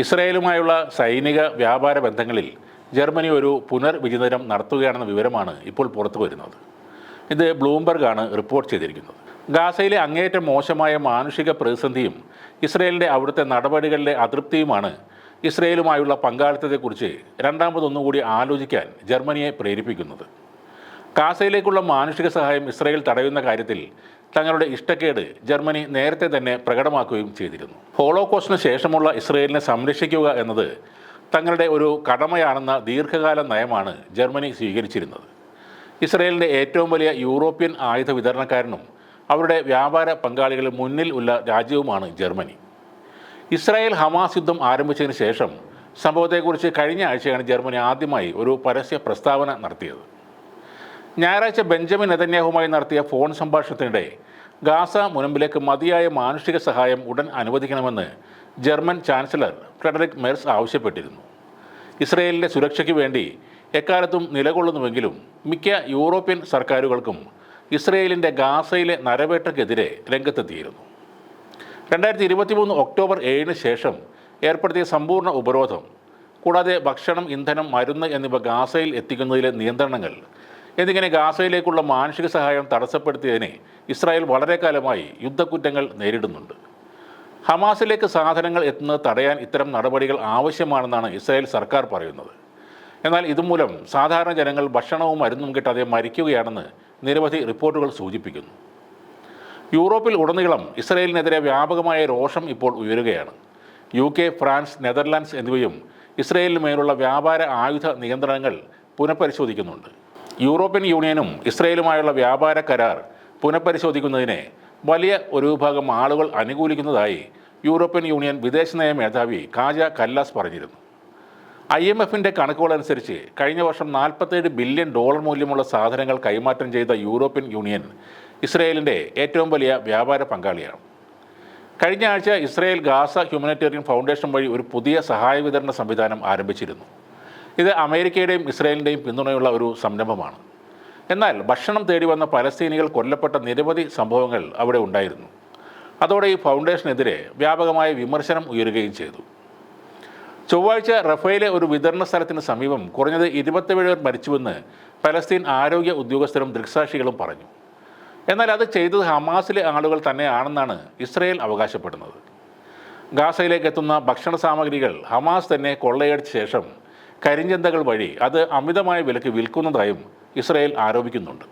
ഇസ്രയേലുമായുള്ള സൈനിക വ്യാപാര ബന്ധങ്ങളിൽ ജർമ്മനി ഒരു പുനർവിചിന്തനം നടത്തുകയാണെന്ന വിവരമാണ് ഇപ്പോൾ പുറത്തു വരുന്നത്. ഇത് ബ്ലൂംബർഗ് ആണ് റിപ്പോർട്ട് ചെയ്തിരിക്കുന്നത്. ഗാസയിലെ അങ്ങേയറ്റം മോശമായ മാനുഷിക പ്രതിസന്ധിയും ഇസ്രയേലിന്റെ അവിടുത്തെ നടപടികളിലെ അതൃപ്തിയുമാണ് ഇസ്രയേലുമായുള്ള പങ്കാളിത്തത്തെക്കുറിച്ച് രണ്ടാമതൊന്നുകൂടി ആലോചിക്കാൻ ജർമ്മനിയെ പ്രേരിപ്പിക്കുന്നത്. ഗാസയിലേക്കുള്ള മാനുഷിക സഹായം ഇസ്രയേൽ തടയുന്ന കാര്യത്തിൽ തങ്ങളുടെ ഇഷ്ടക്കേട് ജർമ്മനി നേരത്തെ തന്നെ പ്രകടമാക്കുകയും ചെയ്തിരുന്നു. ഹോളോകോസ്റ്റിന് ശേഷമുള്ള ഇസ്രയേലിനെ സംരക്ഷിക്കുക എന്നത് തങ്ങളുടെ ഒരു കടമയാണെന്ന ദീർഘകാല നയമാണ് ജർമ്മനി സ്വീകരിച്ചിരുന്നത്. ഇസ്രയേലിന്റെ ഏറ്റവും വലിയ യൂറോപ്യൻ ആയുധ വിതരണക്കാരനും അവരുടെ വ്യാപാര പങ്കാളികൾ മുന്നിൽ ഉള്ള രാജ്യവുമാണ് ജർമ്മനി. ഇസ്രായേൽ ഹമാസ് യുദ്ധം ആരംഭിച്ചതിന് ശേഷം സംഭവത്തെക്കുറിച്ച് കഴിഞ്ഞ ആഴ്ചയാണ് ജർമ്മനി ആദ്യമായി ഒരു പരസ്യ പ്രസ്താവന നടത്തിയത്. ഞായറാഴ്ച ബെഞ്ചമിൻ നെതന്യാഹുമായി നടത്തിയ ഫോൺ സംഭാഷണത്തിനിടെ ഗാസ മുനമ്പിലേക്ക് മതിയായ മാനുഷിക സഹായം ഉടൻ അനുവദിക്കണമെന്ന് ജർമ്മൻ ചാൻസലർ ഫ്രെഡറിക് മെർസ് ആവശ്യപ്പെട്ടിരുന്നു. ഇസ്രയേലിന്റെ സുരക്ഷയ്ക്ക് വേണ്ടി എക്കാലത്തും നിലകൊള്ളുന്നുവെങ്കിലും മിക്ക യൂറോപ്യൻ സർക്കാരുകൾക്കും ഇസ്രയേലിന്റെ ഗാസയിലെ നരവേട്ടയ്ക്കെതിരെ രംഗത്തെത്തിയിരുന്നു. രണ്ടായിരത്തി ഇരുപത്തി മൂന്ന് ഒക്ടോബർ ഏഴിന് ശേഷം ഏർപ്പെടുത്തിയ സമ്പൂർണ ഉപരോധം കൂടാതെ ഭക്ഷണം ഇന്ധനം മരുന്ന് എന്നിവ ഗാസയിൽ എത്തിക്കുന്നതിലെ നിയന്ത്രണങ്ങൾ എന്നിങ്ങനെ ഗാസയിലേക്കുള്ള മാനുഷിക സഹായം തടസ്സപ്പെടുത്തിയതിനെ ഇസ്രായേൽ വളരെ കാലമായി യുദ്ധക്കുറ്റങ്ങൾ നേരിടുന്നുണ്ട്. ഹമാസിലേക്ക് സാധനങ്ങൾ എത്തുന്നത് തടയാൻ ഇത്തരം നടപടികൾ ആവശ്യമാണെന്നാണ് ഇസ്രായേൽ സർക്കാർ പറയുന്നത്. എന്നാൽ ഇതുമൂലം സാധാരണ ജനങ്ങൾ ഭക്ഷണവും മരുന്നും കിട്ടാതെ മരിക്കുകയാണെന്ന് നിരവധി റിപ്പോർട്ടുകൾ സൂചിപ്പിക്കുന്നു. യൂറോപ്പിൽ ഉടനീളം ഇസ്രയേലിനെതിരെ വ്യാപകമായ രോഷം ഇപ്പോൾ ഉയരുകയാണ്. യു കെ ഫ്രാൻസ് നെതർലാൻഡ്സ് എന്നിവയും ഇസ്രയേലിന് മേലുള്ള വ്യാപാര ആയുധ നിയന്ത്രണങ്ങൾ പുനഃപരിശോധിക്കുന്നുണ്ട്. യൂറോപ്യൻ യൂണിയനും ഇസ്രയേലുമായുള്ള വ്യാപാര കരാർ പുനഃപരിശോധിക്കുന്നതിനെ വലിയ ഒരു വിഭാഗം ആളുകൾ അനുകൂലിക്കുന്നതായി യൂറോപ്യൻ യൂണിയൻ വിദേശനയ മേധാവി കാജ കല്ലാസ് പറഞ്ഞിരുന്നു. ഐ എം എഫിന്റെ കണക്കുകളനുസരിച്ച് കഴിഞ്ഞ വർഷം നാൽപ്പത്തേഴ് ബില്യൺ ഡോളർ മൂല്യമുള്ള സാധനങ്ങൾ കൈമാറ്റം ചെയ്ത യൂറോപ്യൻ യൂണിയൻ ഇസ്രയേലിന്റെ ഏറ്റവും വലിയ വ്യാപാര പങ്കാളിയാണ്. കഴിഞ്ഞ ആഴ്ച ഇസ്രയേൽ ഗാസ ഹ്യൂമനിറ്റേറിയൻ ഫൗണ്ടേഷൻ വഴി ഒരു പുതിയ സഹായ വിതരണ സംവിധാനം ആരംഭിച്ചിരുന്നു. ഇത് അമേരിക്കയുടെയും ഇസ്രയേലിന്റെയും പിന്തുണയുള്ള ഒരു സംരംഭമാണ്. എന്നാൽ ഭക്ഷണം തേടി വന്ന പലസ്തീനികൾ കൊല്ലപ്പെട്ട നിരവധി സംഭവങ്ങൾ അവിടെ ഉണ്ടായിരുന്നു. അതോടെ ഈ ഫൗണ്ടേഷനെതിരെ വ്യാപകമായ വിമർശനം ഉയരുകയും ചെയ്തു. ചൊവ്വാഴ്ച റഫേലെ ഒരു വിതരണ സ്ഥലത്തിന് സമീപം കുറഞ്ഞത് ഇരുപത്തിയേഴ് പേർ മരിച്ചുവെന്ന് പലസ്തീൻ ആരോഗ്യ ഉദ്യോഗസ്ഥരും ദൃക്സാക്ഷികളും പറഞ്ഞു. എന്നാൽ അത് ചെയ്തത് ഹമാസിലെ ആളുകൾ തന്നെയാണെന്നാണ് ഇസ്രയേൽ അവകാശപ്പെടുന്നത്. ഗാസയിലേക്ക് എത്തുന്ന ഭക്ഷണ സാമഗ്രികൾ ഹമാസ് തന്നെ കൊള്ളയടിച്ച ശേഷം കരിഞ്ചന്തകൾ വഴി അത് അമിതമായ വിലക്ക് വിൽക്കുന്നതായും ഇസ്രയേൽ ആരോപിക്കുന്നുണ്ട്.